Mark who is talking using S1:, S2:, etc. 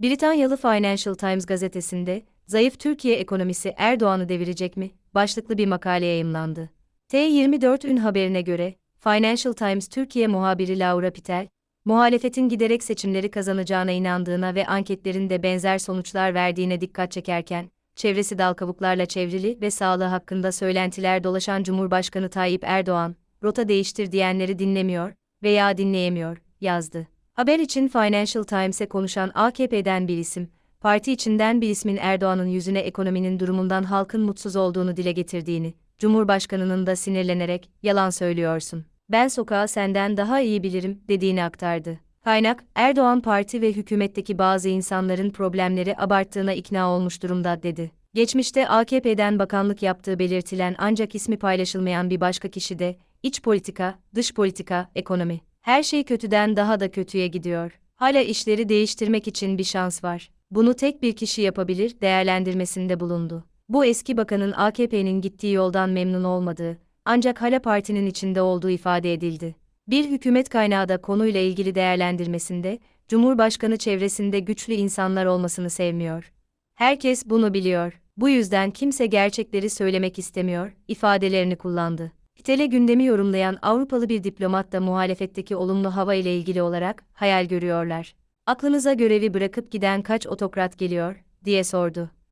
S1: Britanyalı Financial Times gazetesinde, zayıf Türkiye ekonomisi Erdoğan'ı devirecek mi? başlıklı bir makale yayımlandı. T24 ün haberine göre, Financial Times Türkiye muhabiri Laura Pitel, muhalefetin giderek seçimleri kazanacağına inandığına ve anketlerin de benzer sonuçlar verdiğine dikkat çekerken, çevresi dal kavuklarla çevrili ve sağlığı hakkında söylentiler dolaşan Cumhurbaşkanı Tayyip Erdoğan, rota değiştir diyenleri dinlemiyor veya dinleyemiyor, yazdı. Haber için Financial Times'e konuşan AKP'den bir isim, parti içinden bir ismin Erdoğan'ın yüzüne ekonominin durumundan halkın mutsuz olduğunu dile getirdiğini, Cumhurbaşkanının da sinirlenerek, yalan söylüyorsun, ben sokağı senden daha iyi bilirim, dediğini aktardı. Kaynak, Erdoğan parti ve hükümetteki bazı insanların problemleri abarttığına ikna olmuş durumda, dedi. Geçmişte AKP'den bakanlık yaptığı belirtilen ancak ismi paylaşılmayan bir başka kişi de, iç politika, dış politika, ekonomi. Her şey kötüden daha da kötüye gidiyor. Hala işleri değiştirmek için bir şans var. Bunu tek bir kişi yapabilir değerlendirmesinde bulundu. Bu eski bakanın AKP'nin gittiği yoldan memnun olmadığı, ancak hala partinin içinde olduğu ifade edildi. Bir hükümet kaynağı da konuyla ilgili değerlendirmesinde, Cumhurbaşkanı çevresinde güçlü insanlar olmasını sevmiyor. Herkes bunu biliyor. Bu yüzden kimse gerçekleri söylemek istemiyor, ifadelerini kullandı. Pitele gündemi yorumlayan Avrupalı bir diplomat da muhalefetteki olumlu hava ile ilgili olarak hayal görüyorlar. Aklınıza görevi bırakıp giden kaç otokrat geliyor, diye sordu.